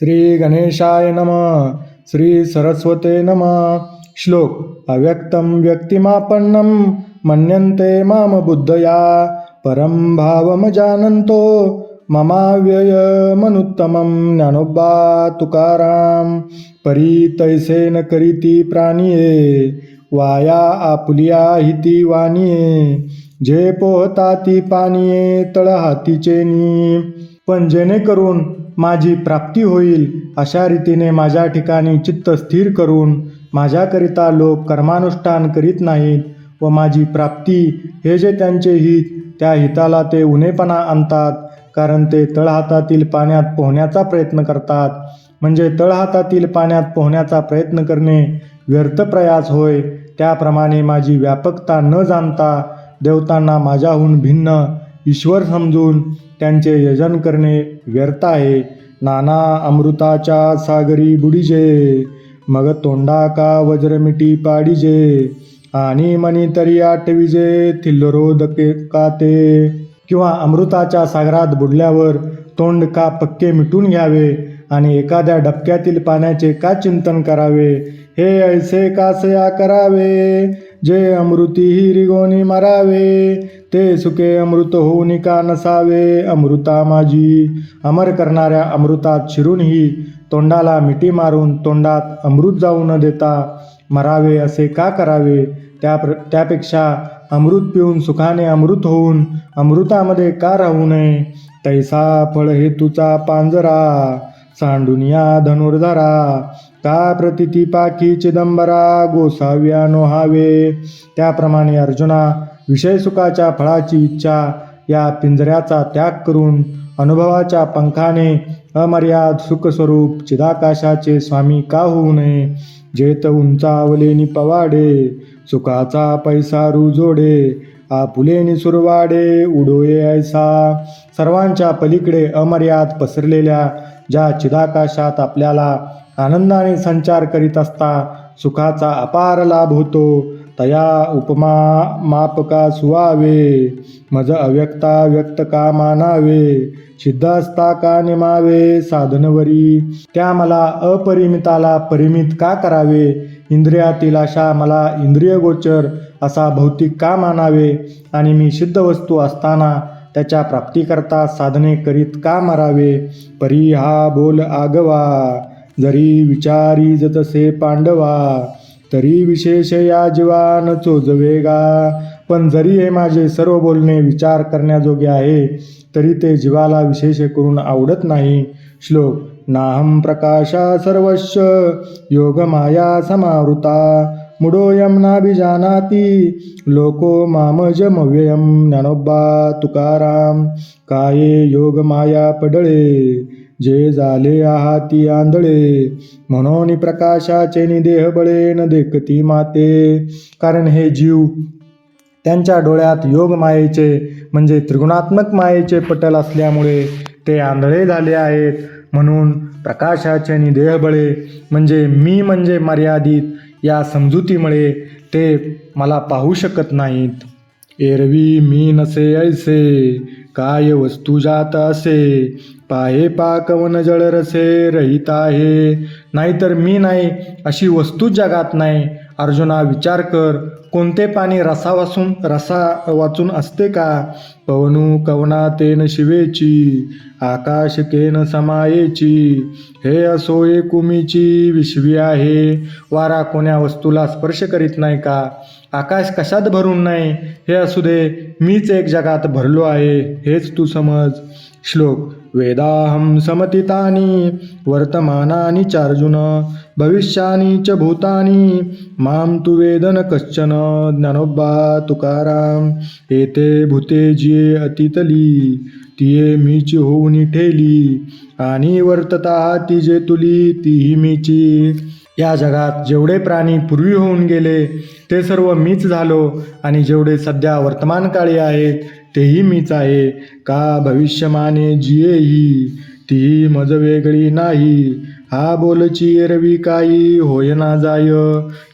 श्री गणेशाय नम श्री सरस्वते नम. श्लोक अव्यक्तं व्यक्तिमापन्नं मन्यन्ते माम बुद्धया परं भावमजानन्तो ममाव्ययमनुत्तमं ज्ञानोबा तुकाराम परी तैसे न करीती प्राणिये वाया आपुलिया हिती वाणिये जे पोहता ती तळहातीचे तळ नी पण जेणेकरून माझी प्राप्ती होईल अशा रीतीने माझ्या ठिकाणी चित्त स्थिर करून माझ्याकरिता लोक कर्मानुष्ठान करीत नाहीत व माझी प्राप्ती हे जे त्यांचे हित त्या हिताला ते उणेपणा आणतात कारण ते तळहातातील पाण्यात पोहण्याचा प्रयत्न करतात. म्हणजे तळहातातील पाण्यात पोहण्याचा प्रयत्न करणे व्यर्थ प्रयास होय त्याप्रमाणे माझी व्यापकता न जाणता देवतांना माझ्याहून भिन्न ईश्वर समजून त्यांचे यजन करणे व्यर्थ आहे. नाना अमृताच्या सागरी बुडीजे मग तोंडा का वज्रमिटी पाडिजे? आणि मनी तरी आठविजे थिल्लरोदके का ते? किंवा अमृताच्या सागरात बुडल्यावर तोंड का पक्के मिटून घ्यावे? आणि एखाद्या डबक्यातील पाण्याचे का चिंतन करावे? हे ऐसे कासया करावे? जे अमृती हिरिगोनी मरावे ते सुके अमृत होऊन का नसावे? अमृता माझी अमर करणाऱ्या अमृतात शिरूनही तोंडाला मिठी मारून तोंडात अमृत जाऊ न देता मरावे असे का करावे? त्या प्र त्यापेक्षा अमृत पिऊन सुखाने अमृत होऊन अमृतामध्ये का राहू नये? तैसा फळ हेतूचा पांजरा सांडुनिया धनुर्धरा का प्रतिती पाकी चिदंबरा गोसाव्या नोहावे त्याप्रमाणे अर्जुना विषय सुखाच्या फळाची इच्छा या पिंजऱ्याचा त्याग करून अनुभवाच्या पंखाने अमर्याद सुखस्वरूप चिदाकाशाचे स्वामी का होऊ नये? जेत उंचावलेनी पवाडे सुखाचा पैसा रुजोडे आपुलेनी सुरवाडे उडोये ऐसा. सर्वांच्या पलीकडे अमर्याद पसरलेल्या ज्या चिदाकाशात आपल्याला आनंदाने संचार करीत असता सुखाचा अपार लाभ होतो. तया उपमा मापका सुवावे मज अव्यक्ता व्यक्त का मानावे सिद्ध असता का निमावे साधनवरी. त्या मला अपरिमिताला परिमित का करावे? इंद्रियातील अशा मला इंद्रिय गोचर असा भौतिक का मानावे? आणि मी सिद्ध वस्तू असताना त्याच्या प्राप्तीकरता साधने करीत का मरावे? परी हा बोल आगवा. जरी विचारी जतसे पांडवा तरी विशेष या जीवान चोजवेगा पण जरी हे माझे सर्व बोलणे विचार करण्याजोगे आहे तरी ते जीवाला विशेष करून आवडत नाही. श्लोक नाहम प्रकाशा सर्वस्व योगमाया समावृता. मुडोयम नाभिजानाती लोको मामजमव्ययम ज्ञानोबा तुकाराम. काये योगमाया पडळे? जे झाले आहाती आंधळे. म्हणून प्रकाशाचे निदेह बळे न देखती माते. कारण हे जीव त्यांच्या डोळ्यात योग मायेचे म्हणजे त्रिगुणात्मक मायेचे पटल असल्यामुळे ते आंधळे झाले आहेत. म्हणून प्रकाशाचे निदेह बळे म्हणजे मी म्हणजे मर्यादित या समजुतीमुळे ते मला पाहू शकत नाहीत. एरवी मी नसे ऐसे. काय वस्तू जात असे? पाहे पाकवन जळ रसे रहित आहे. नाहीतर मी नाही अशी वस्तूच जगात नाही. अर्जुना विचार कर. कोणते पाणी रसा वाचून रसा वाचून असते का? पवनू कवना तेन शिवेची आकाश केन समायेची हे असो एकुमीची विश्वी आहे. वारा कोण्या वस्तूला स्पर्श करीत नाही का? आकाश कशात भरून नाही? हे असू दे मीच एक जगात भरलो आहे हेच तू समज. श्लोक वेदाहं समतितानि वर्तमानानि चार्जुन भविष्यानि च भूतानि। मां तु वेदन कश्चन ज्ञानोबा तुकाराम। येते भूते जिये अतितली तिये मीची होऊन ठेली। आणि वर्तता ती जे तुली तीही मीची। या जगात जेवढे प्राणी पूर्वी होऊन गेले ते सर्व मीच झालो आणि जेवढे सध्या वर्तमान काळी आहेत तेही मीच आहे. का भविष्यमाने जियेही? ती मज वेगळी नाही. हा बोलची एरवी काही होय ना जाय.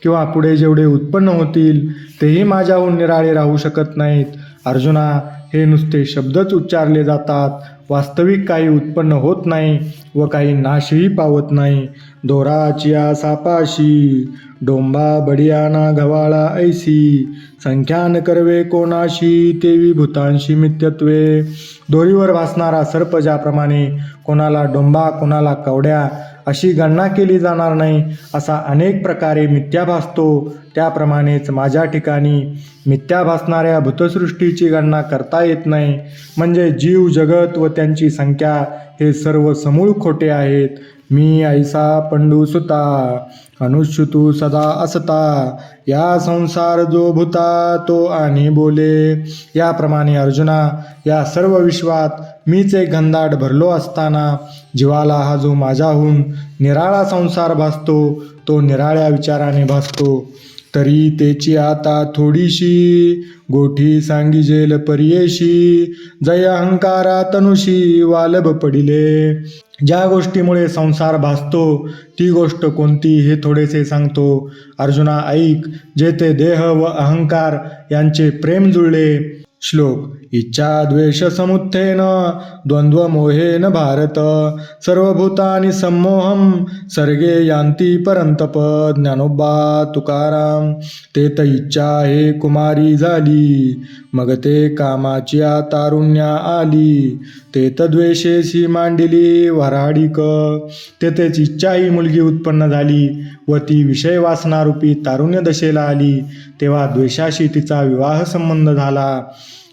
किंवा पुढे जेवढे उत्पन्न होतील तेही माझ्याहून निराळे राहू शकत नाहीत. अर्जुना हे नुसते शब्दच उच्चारले जातात. वास्तविक काही उत्पन्न होत नाही व काही नाशही पावत नाही. दोराचिया सापाशी. डोंबा बडियाना घवाळा ऐसी. संख्यान करवे कोणाशी तेवी भूतांशी मित्यत्वे. दोरीवर भासणारा सर्प ज्याप्रमाणे कोणाला डोंबा कोणाला कवड्या अशी गणना केली जाणार नाही असा अनेक प्रकारे मिथ्या भासतो. त्याप्रमाणेच माझ्या ठिकाणी मिथ्या भासणाऱ्या भूतसृष्टीची गणना करता येत नाही. म्हणजे जीव जगत व त्यांची संख्या हे सर्व समूळ खोटे आहेत. मी ऐसा पंडू सुता अनुश्रुतू सदा असता. या संसार जो भूता तो आणि बोले. याप्रमाणे अर्जुना या सर्व विश्वात मीच एक घनदाट भरलो असताना जीवाला हा जो माझ्याहून निराळा संसार भासतो तो निराळ्या विचाराने भासतो. तरी तेची आता थोडीशी गोठी सांगिजेल परियेशी जय अहंकारा तनुषी वालब पडिले. ज्या गोष्टीमुळे संसार भासतो ती गोष्ट कोणती हे थोडेसे सांगतो. अर्जुना ऐक जे ते देह व अहंकार यांचे प्रेम जुळले श्लोक. इच्छा द्वेष समुत्थेन द्वंद्व मोहेन भारत। सर्वभूतानि सम्मोहं सर्गे यांती परंतप ज्ञानोबा तुकाराम ते त इच्छा हे कुमारी झाली मग ते कामाची तारुण्या आली। ते द्वेषेशी मांडिली वराडिक तेथेच इच्छा ही मुलगी उत्पन्न झाली व ती विषय वासनारूपी तारुण्य दशेला आली. तेव्हा द्वेषाशी तिचा विवाह संबंध झाला.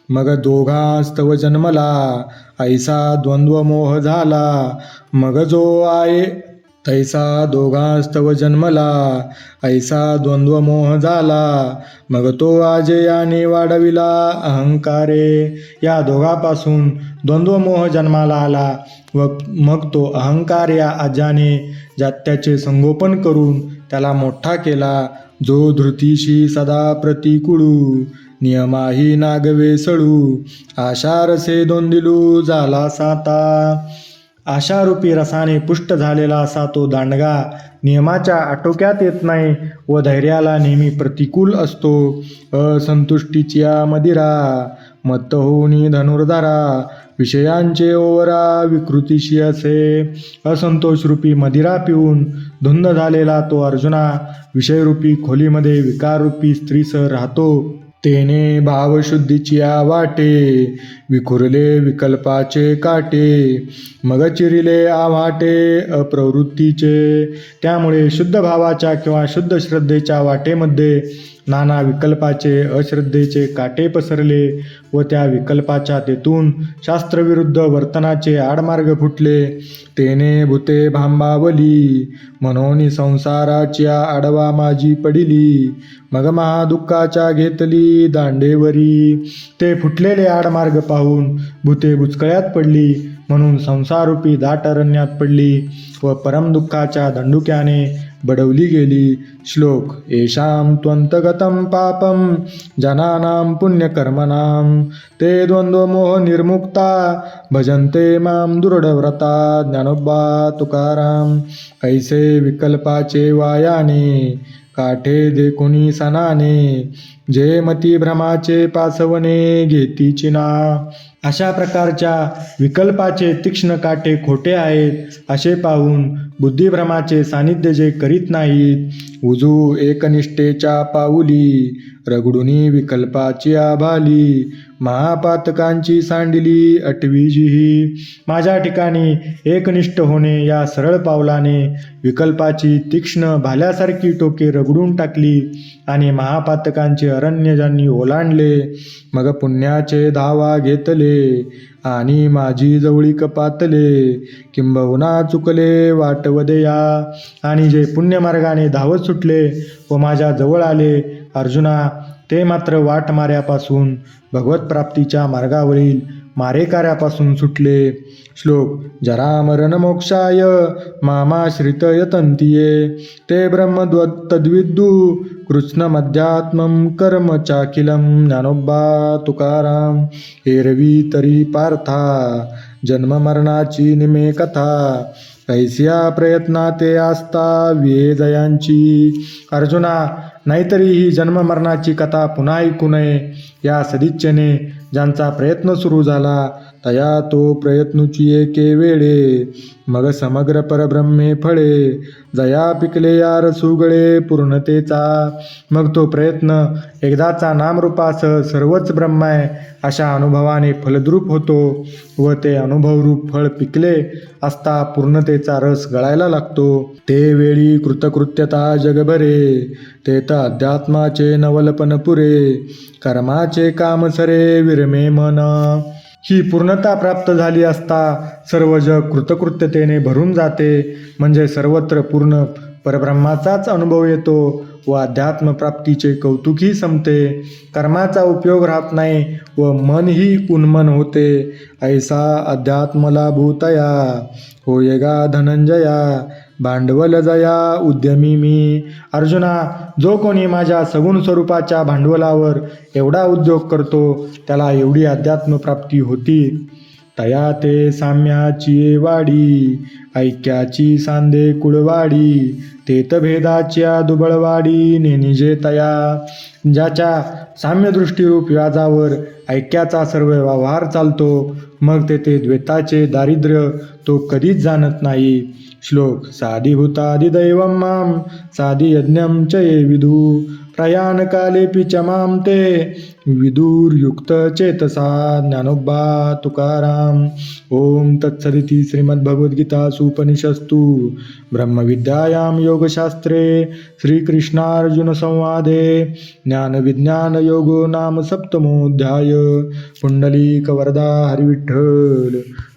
मग दोघास्तव जन्मला. ऐसा द्वंद्व मोह झाला. मग जो आहे तैसा दोघास्तव जन्मला ऐसा द्वंद्व मोह झाला. मग तो आजयाने वाढविला अहंकारे. या दोघापासून द्वंद्व मोह जन्माला आला व मग तो अहंकार या आजाने जात्याचे संगोपन करून त्याला मोठा केला. जो धृतीशी सदा प्रतिकुळू नियमाही नागवे सळू आशारसे दोंदिलू झाला साता. आशारूपी रसाने पुष्ट झालेला असा तो दांडगा नियमाच्या आटोक्यात येत नाही व धैर्याला नेहमी प्रतिकूल असतो. असंतुष्टीच्या मदिरा मत्त होऊनी धनुर्धारा विषयांचे ओवरा विकृतीशी असे. असंतोषरूपी मदिरा पिऊन धुंद झालेला तो अर्जुना विषयरूपी खोलीमध्ये विकाररूपी स्त्रीसह राहतो. तेने भावशुद्धीची या वाटे विखुरले विकल्पाचे काटे मग चिरिले आवाटे अप्रवृत्तीचे. त्यामुळे शुद्ध भावाच्या किंवा शुद्ध श्रद्धेच्या वाटेमध्ये नाना विकल्पाचे अश्रद्धेचे काटे पसरले व त्या विकल्पाच्या तेथून शास्त्रविरुद्ध वर्तनाचे आडमार्ग फुटले. तेने भूते भांबावली म्हणून संसाराच्या आडवा माझी पडिली. मग महादुःखाच्या घेतली दांडेवरी. ते फुटलेले आडमार्ग पाहून भूते बुचकळ्यात पडली म्हणून संसारूपी दाट अरण्यात पडली व परमदुःखाच्या दंडुक्याने बडवली गेली. श्लोक येषां त्वंतगतम पापं जनानां पुण्यकर्मनाम ते द्वन्द्वमोह निर्मुक्ता भजन्ते मां दुर्ढव्रता ज्ञानोबा तुकाराम ऐसे विकल्पाचे वायाने काठे देखुनी सनाने जे मती भ्रमाचे पासवणे घेतीची ना अशा प्रकारच्या विकल्पाचे तीक्ष्ण काटे खोटे आहेत असे पाहून बुद्धिभ्रमाचे सानिध्य जे करीत नाहीत उजू एकनिष्ठेच्या पाऊली रगडुनी विकल्पाची आभाली महापातकांची सांडिली अटवीजीही माझ्या ठिकाणी एकनिष्ठ होणे या सरळ पावलाने विकल्पाची तीक्ष्ण भाल्यासारखी टोके रगडून टाकली आणि महापातकांचे अरण्य ज्यांनी ओलांडले मग पुण्याचे धावा घेतले आणि माझी जवळीक पातले. किंबहुना चुकले वाटवदया आणि जे पुण्यमार्गाने धावत सुटले व माझ्या जवळ आले अर्जुना ते मात्र वाट माऱ्यापासून प्राप्तीच्या मार्गावरील मारेकाऱ्यापासून सुटले. श्लोक जरा मरण मोक्षाय मामाश्रित यतंतिये. ते ब्रह्मद्व तद्विद्दू कृष्ण मध्यात्मं कर्म चाकिलम ज्ञानोबा तुकाराम. एरवी तरी पार्था जन्म मरणाची निमे कथा. कैस्या प्रयत्ना ते आस्था वेदयांची अर्जुना नाहीतरी ही जन्ममरणाची कथा पुन्हा ऐकू नये. या सदिच्छेने ज्यांचा प्रयत्न सुरू झाला तया तो प्रयत्नुचिये एके वेळे मग समग्र परब्रह्मे फळे. जया पिकले यार सुगळे पूर्णतेचा मग तो प्रयत्न एकदाचा नामरूपासह सर्वच ब्रह्म आहे अशा अनुभवाने फलद्रूप होतो व ते अनुभवरूप फळ पिकले असता पूर्णतेचा रस गळायला लागतो. ते वेळी कृतकृत्यता जगभरे ते तर अध्यात्माचे नवलपन पुरे कर्माचे काम सरे विरमे मन. ही पूर्णता प्राप्त झाली असता सर्व जग कृतकृत्यतेने भरून जाते. म्हणजे सर्वत्र पूर्ण परब्रह्माचाच अनुभव येतो. व अध्यात्मप्राप्तीचे कौतुकही संपते. कर्माचा उपयोग राहत नाही व मनही उन्मन होते. ऐसा अध्यात्मला भूतया होयगा धनंजया. भांडवल जया उद्यमी मी. अर्जुना जो कोणी माझ्या सगुण स्वरूपाच्या भांडवलावर एवढा उद्योग करतो त्याला एवढी अध्यात्मप्राप्ती होती. तया ते साम्याची वाडी ऐक्याची सांदे कुळवाडी तेत भेदाच्या दुबळवाडी नेनिजे तया. ज्याच्या साम्यदृष्टीरूप व्याजावर ऐक्याचा सर्व व्यवहार चालतो मग तेथे द्वैताचे दारिद्र्य तो कधीच जाणत नाही. श्लोक साधिभूतादिदैवं मां साधियज्ञं च ये विधू प्रयाणकालेऽपि च मां ते विदुर्युक्तचेतसा ज्ञानोबा तुकाराम ओम तत्सदिति श्रीमद्भगवद्गीतासूपनिषस्तु ब्रह्मविद्यायां योगशास्त्रे श्रीकृष्णार्जुनसंवादे ज्ञानविज्ञानयोगो नाम सप्तमोऽध्याय। पुण्डलीकवरदा हरिविठ्ठल।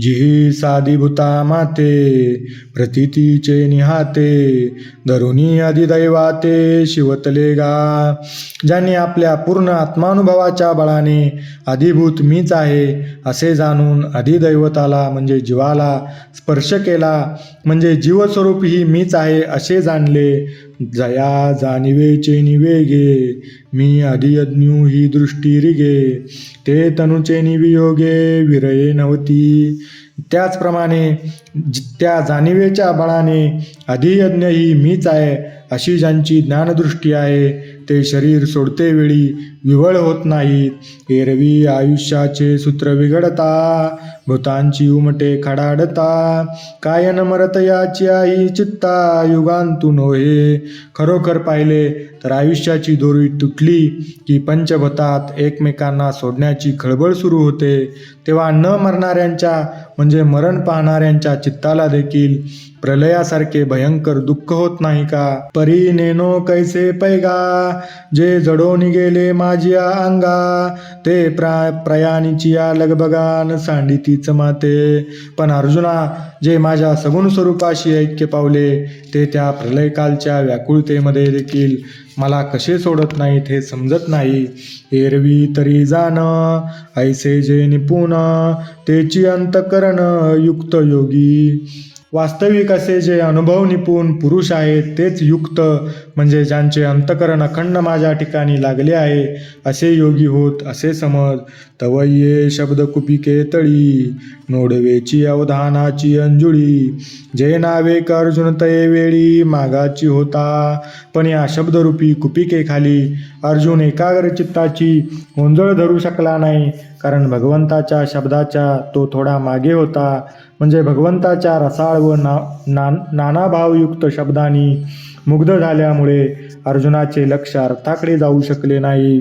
जी साधिभूता माते प्रतितीचे निहाते धरुणी अधिदैवाते शिवतले गा. ज्यांनी आपल्या पूर्ण आत्मानुभवाच्या बळाने अधिभूत मीच आहे असे जाणून अधिदैवताला म्हणजे जीवाला स्पर्श केला म्हणजे जीवस्वरूप ही मीच आहे असे जाणले जया जाणिवेचे निवेगे मी अधियज्ञू ही दृष्टी रिगे ते तनुचे निवियोगे विरये नव्हती त्याचप्रमाणे त्या जाणिवेच्या बळाने अधियज्ञ ही मीच आहे अशी ज्यांची ज्ञानदृष्टी आहे ते शरीर सोडते वेळी विवळ होत नाहीत एरवी आयुष्याचे सूत्र बिघडता भूतांची उमटे खडाडता. कायन मरत याची आई चित्ता युगांतून होय. खरोखर पाहिले तर आयुष्याची दोरी तुटली की पंचभतात एकमेकांना सोडण्याची खळबळ सुरू होते. तेव्हा न मरणाऱ्यांच्या म्हणजे मरण पाहणाऱ्यांच्या चित्ताला देखील प्रलयासारखे भयंकर दुःख होत नाही का? परी नेनो कैसे पैगा? जे जडोन गेले माझिया अंगा ते प्रा प्रयाणीचिया लगबगान सांडितीच माते. पण अर्जुना जे माझ्या सगुण स्वरूपाशी ऐक्य पावले ते त्या प्रलयकालच्या व्याकुळतेमध्ये देखील मला कसे सोडत नाहीत हे समजत नाही. एरवी तरी जाण ऐसे जे निपुण तेची अंतकरण युक्त योगी. वास्तविक असे जे अनुभव निपुण पुरुष आहेत तेच युक्त म्हणजे ज्यांचे अंतकरण अखंड माझ्या ठिकाणी लागले आहे असे योगी होत असे समज. तवये शब्द कुपिके तळी नोडवेची अवधानाची अंजुळी. जे नावे अर्जुन तये वेळी मागाची होता पण या शब्दरूपी कुपिकेखाली अर्जुन एकाग्र चित्ताची ओंजळ धरू शकला नाही. कारण भगवंताच्या शब्दाच्या तो थोडा मागे होता. म्हणजे भगवंताच्या रसाळ व ना ना नानाभावयुक्त शब्दांनी मुग्ध झाल्यामुळे अर्जुनाचे लक्ष अर्थाकडे जाऊ शकले नाही.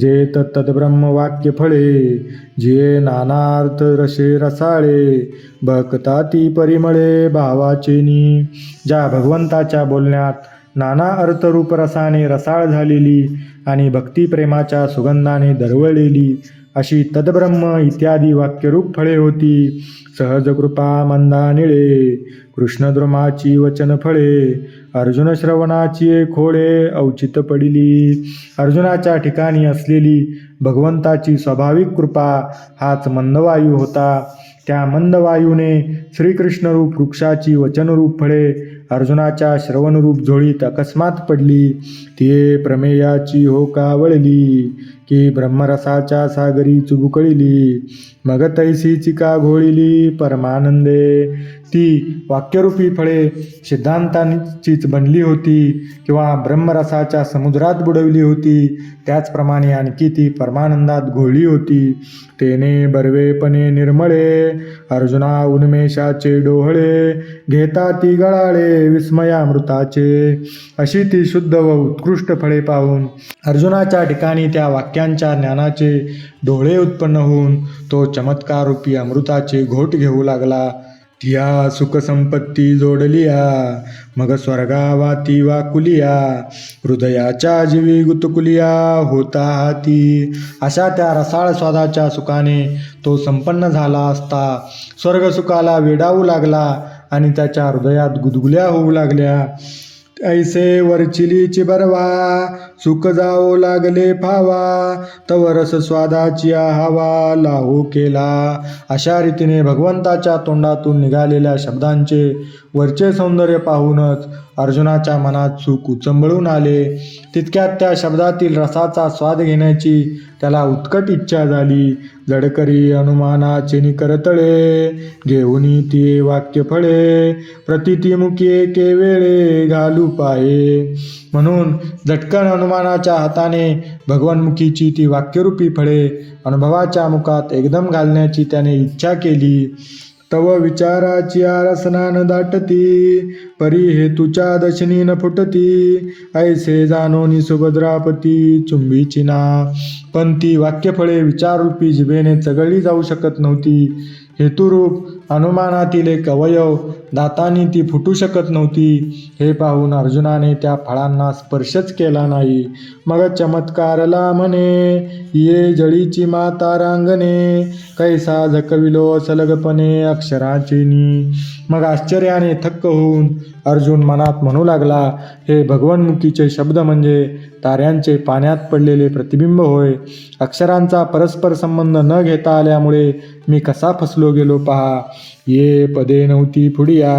जे तत्तद्ब्रह्म वाक्य फळे जे नानार्थ रसे रसाळे भक्ता ती परिमळे भावाचेनी ज्या भगवंताच्या बोलण्यात नाना अर्थरूप रसाने रसाळ झालेली आणि भक्तिप्रेमाच्या सुगंधाने दरवळलेली अशी तद्ब्रह्म इत्यादी वाक्यरूप फळे होती. सहज कृपा मंदा निळे कृष्णद्रुमाची वचन फळे अर्जुन श्रवणाची खोळे औचित पडिली. अर्जुनाच्या ठिकाणी असलेली भगवंताची स्वाभाविक कृपा हाच मंदवायू होता. त्या मंदवायूने श्रीकृष्णरूप वृक्षाची वचनरूप फळे अर्जुनाच्या श्रवणरूप झोळीत अकस्मात पडली. ती प्रमेयाची हो का वळली की ब्रह्मरसाच्या सागरी चुबुकळिली. मग तैसीची का घोळिली परमानंदे. ती वाक्यरूपी फळे सिद्धांतांचीच बनली होती किंवा ब्रह्मरसाच्या समुद्रात बुडवली होती. त्याचप्रमाणे आणखी ती परमानंदात घोळली होती. तेने बर्वेपणे निर्मळे अर्जुना उन्मेषाचे डोहळे घेता ती गळाळे विस्मयामृताचे अशी ती शुद्ध व उत्कृष्ट फळे पाहून अर्जुनाच्या ठिकाणी त्या वाक्यांच्या ज्ञानाचे डोळे उत्पन्न होऊन तो चमत्काररूपी अमृताचे घोट घेऊ लागला. तिया सुखसंपत्ती जोडलिया मग स्वर्गावाती वाकुलिया हृदयाच्या जीवी गुतकुलिया होता हाती. अशा त्या रसाळ स्वादाच्या सुखाने तो संपन्न झाला असता. स्वर्गसुखाला वेडावू लागला आणि त्याच्या हृदयात गुदगुल्या होऊ लागल्या. ऐसे वरचिलीची बरवा सुख जाओ लागले फावा तवरस स्वादाची हवा लाहू केला. अशा रीतीने भगवंताच्या तोंडातून निघालेल्या शब्दांचे वरचे सौंदर्य पाहूनच अर्जुनाच्या मनात सुख उचंबळून आले. तितक्यात त्या शब्दातील रसाचा स्वाद घेण्याची त्याला उत्कट इच्छा झाली. जडकरी अनुमानाचे निकरतळे घेऊन ती वाक्य फळे प्रतितीमुखी एके वेळे घालू पाये म्हणून झटकन हनुमानाच्या हाताने भगवानमुखीची ती वाक्यरूपी फळे अनुभवाच्या मुखात एकदम घालण्याची त्याने इच्छा केली. तव विचाराची आरसना न दाटती परी हेतूच्या दशनी न फुटती ऐसे जाणोनी सुभद्रापती चुंबीची ना. पण ती वाक्यफळे विचाररूपी जिभेने चगळली जाऊ शकत नव्हती. हेतुरूप अनुमानातील एक अवयव दाताने ती फुटू शकत नव्हती. हे पाहून अर्जुनाने त्या फळांना स्पर्शच केला नाही. मग चमत्कारला म्हणे ये जळीची माता रांगणे कैसा झकविलो सलगपणे अक्षराचेनी. मग आश्चर्याने थक्क होऊन अर्जुन मनात म्हणू लागला हे भगवन्मुखीचे शब्द म्हणजे ताऱ्यांचे पाण्यात पडलेले प्रतिबिंब होय. अक्षरांचा परस्पर संबंध न घेता आल्यामुळे मी कसा फसलो गेलो पहा. ये पदे नव्हती फुडिया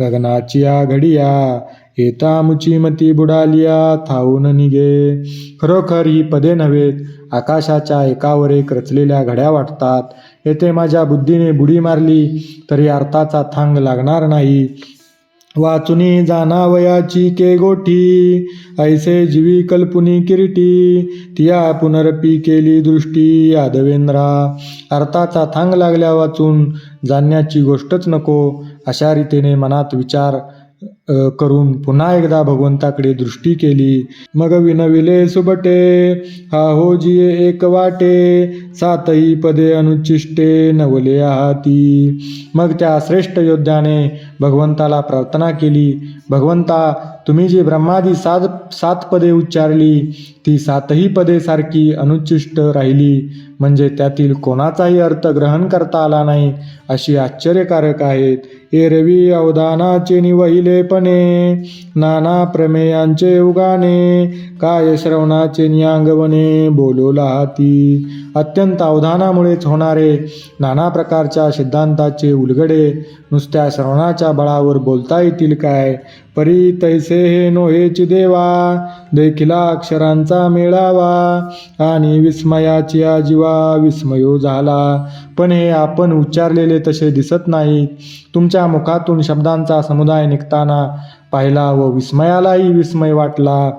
गगनाची या घडिया येता मुची मती बुडालिया थाऊन निघे खरोखर ही पदे नव्हेत आकाशाच्या एकावर एक रचलेल्या घड्या वाटतात. येथे माझ्या बुद्धीने बुडी मारली तरी अर्थाचा थांग लागणार नाही. वाचुनी जाणावयाची के गोठी ऐसे जीवी कल्पुनी किरीटी तिया पुनरपी केली दृष्टी यादवेंद्रा. अर्थाचा थांग लागल्या वाचून जाणण्याची गोष्टच नको अशा रीतीने मनात विचार करून पुन्हा एकदा भगवंताकडे दृष्टी केली. मग विनविले सुबटे हा हो जिये एक वाटे सातही पदे अनुचिष्टे नवले आहाती. मग त्या श्रेष्ठ योद्ध्याने भगवंताला प्रार्थना केली. भगवंता तुम्ही जी ब्रह्मादी सात सात पदे उच्चारली ती सातही पदे सारखी अनुचिष्ट राहिली. म्हणजे त्यातील कोणाचाही अर्थ ग्रहण करता आला नाही अशी आश्चर्यकारक आहेत. एरवी अवधानाचे निवहिलेपणे नाना प्रमेयांचे उगाने काय श्रवणाचे न्यांगवणे बोलू हाती. अत्यंत अवधानामुळेच होणारे नाना प्रकारच्या सिद्धांताचे उलगडे नुसत्या श्रवणाच्या बळावर बोलता येतील काय? परी तैसे हे नोहेची देवा देखिला अक्षरांचा मेळावा आणि विस्मयाची आजीवा विस्मयो झाला. पण हे आपण उच्चारलेले तसे दिसत नाहीत. तुमच्या मुखातून शब्दांचा समुदाय निघताना पाहिला व विस्मयालाही विस्मय वाटला.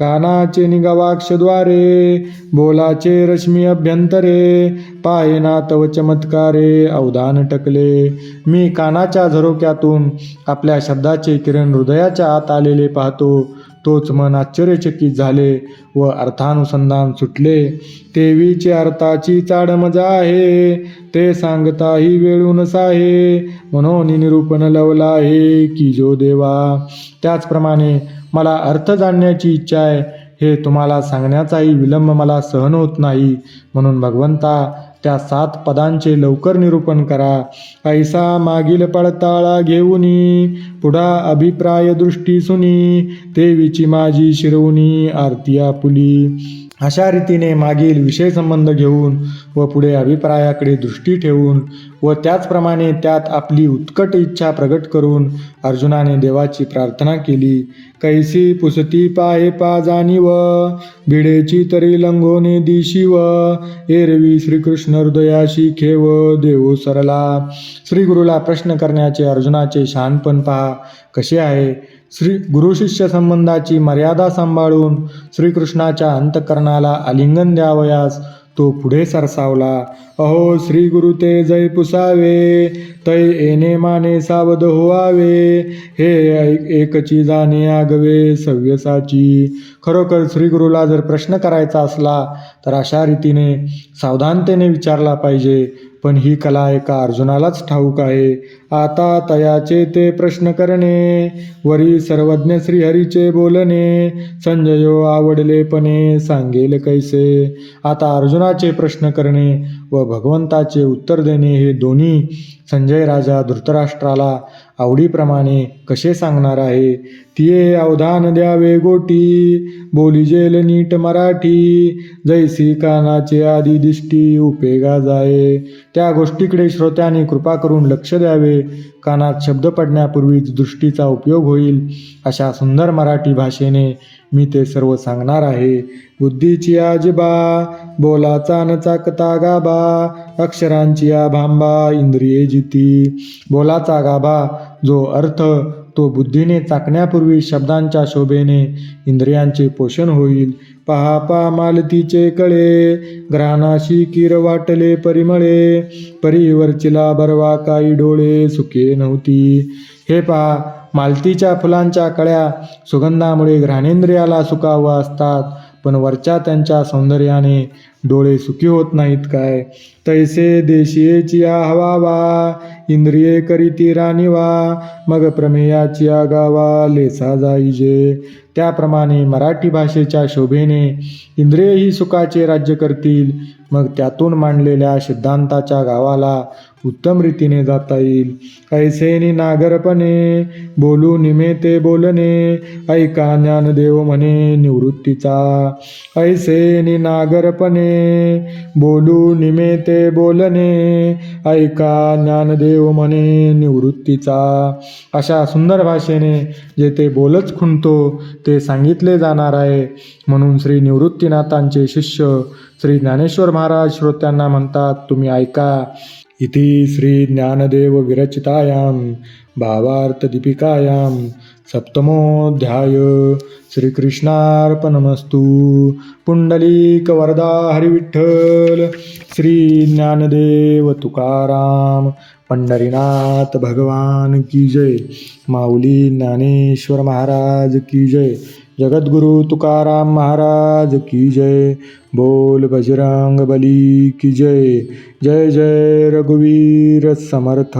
कानाचे निगवाक्षद्वारे बोलाचे रश्मी अभ्यंतरे पाहेना तव चमत्कारे अवधान टकले. मी कानाच्या झरोक्यातून आपल्या शब्दाचे किरण हृदयाच्या आत आलेले पाहतो. तोच मन आश्चर्यचकित झाले व अर्थानुसंधान सुटले. तेवीचे अर्थाची चाड मजा आहे ते सांगताही वेळून साहे. म्हणून निरूपण लवला आहे की जो देवा त्याचप्रमाणे मला अर्थ जाणण्याची इच्छा आहे. हे तुम्हाला सांगण्याचाही विलंब मला सहन होत नाही. म्हणून भगवंता त्या सात पदांचे लवकर निरूपण करा. ऐसा मागील पडताळा घेऊनी पुढा अभिप्राय दृष्टी सुनी देवीची माझी शिरवणी आरती आपुली. अशा रीतीने मागील विषय संबंध घेऊन व पुढे अभिप्रायाकडे दृष्टी ठेवून व त्याचप्रमाणे त्यात आपली उत्कट इच्छा प्रगट करून अर्जुनाने देवाची प्रार्थना केली. कैसी पुसती पाहे पा जाणीव भिडेची तरी लंगोने दिशी व एरवी श्रीकृष्ण हृदयाशी खेव देव सरला. श्रीगुरुला प्रश्न करण्याचे अर्जुनाचे शहाणपण पहा. कसे आहे? श्री गुरुशिष्य संबंधाची मर्यादा सांभाळून श्रीकृष्णाच्या अंतकरणाला आलिंगन द्यावयास तो पुढे सरसावला. अहो श्री गुरु ते जय पुसावे तै येणे माने सावध होवावे. हे ऐक एकची जाणे आगवे सव्यसाची. खरोखर श्रीगुरूला जर प्रश्न करायचा असला तर अशा रीतीने सावधानतेने विचारला पाहिजे. पण ही कला एका अर्जुनालाच ठाऊक आहे. आता तयाचे ते प्रश्न करणे वरी सर्वज्ञ श्रीहरीचे बोलणे संजयो आवडलेपणे सांगेल कैसे? आता अर्जुनाचे प्रश्न करणे व भगवंताचे उत्तर देणे हे दोन्ही संजय राजा धृतराष्ट्राला आवडीप्रमाणे कसे सांगणार आहे? तिये अवधान द्यावे गोटी बोलिजेल नीट मराठी जैसी कानाचे आदी दिष्टी उपेगा जाये. त्या गोष्टीकडे श्रोत्यांनी कृपा करून लक्ष द्यावे. कानात शब्द पडण्यापूर्वीच दृष्टीचा उपयोग होईल अशा सुंदर मराठी भाषेने मी ते सर्व सांगणार आहे. बुद्धीची आजबा बोलाचा न चाकता गाभा अक्षरांची आ भांबा इंद्रिये जिती. बोलाचा गाभा जो अर्थ तो बुद्धीने चाकण्यापूर्वी शब्दांच्या शोभेने इंद्रियांचे पोषण होईल. पहा पा मालतीचे कळे ग्रहणाशी किर वाटले परिमळे परीवरचिला बरवा काही डोळे सुके नव्हती. हे पहा मालतीच्या फुलांच्या कळ्या सुगंधामुळे घ्राणेंद्रियाला सुखावं असतात. पण वरच्या त्यांच्या सौंदर्याने डोळे सुखी होत नाहीत काय? तैसे देशीयेची हवावा इंद्रिये करीती राणी वा मग प्रमेयाची गावा लेसा जाईजे. त्याप्रमाणे मराठी भाषेच्या शोभेने इंद्रियही सुखाचे राज्य करतील. मग त्यातून मांडलेल्या सिद्धांताच्या गावाला उत्तम रीतीने जाता येईल. ऐसेनी नागरपणे बोलू निमे ते बोलणे ऐका ज्ञानदेव म्हणे निवृत्तीचा. ऐसेनी नागरपणे बोलू निमे ते बोलणे ऐका ज्ञानदेव म्हणे निवृत्तीचा. अशा सुंदर भाषेने जे ते बोलच खुंटतो ते सांगितले जाणार आहे. म्हणून श्री निवृत्तीनाथांचे शिष्य श्री ज्ञानेश्वर महाराज श्रोत्यांना म्हणतात तुम्ही ऐका. इति श्री ज्ञानदेव विरचितायां भावार्थदीपिकायां सप्तमोऽध्याय श्रीकृष्णार्पणमस्तु। पुण्डलीकवरदा हरिविठ्ठल श्रीज्ञानदेव तुकाराम पंढरीनाथ भगवान की जय। माऊली ज्ञानेश्वर महाराज की जय। जगद्गुरु तुकाराम महाराज की जय। बोल बजरंग बली की जय। जय जय रघुवीर समर्थ।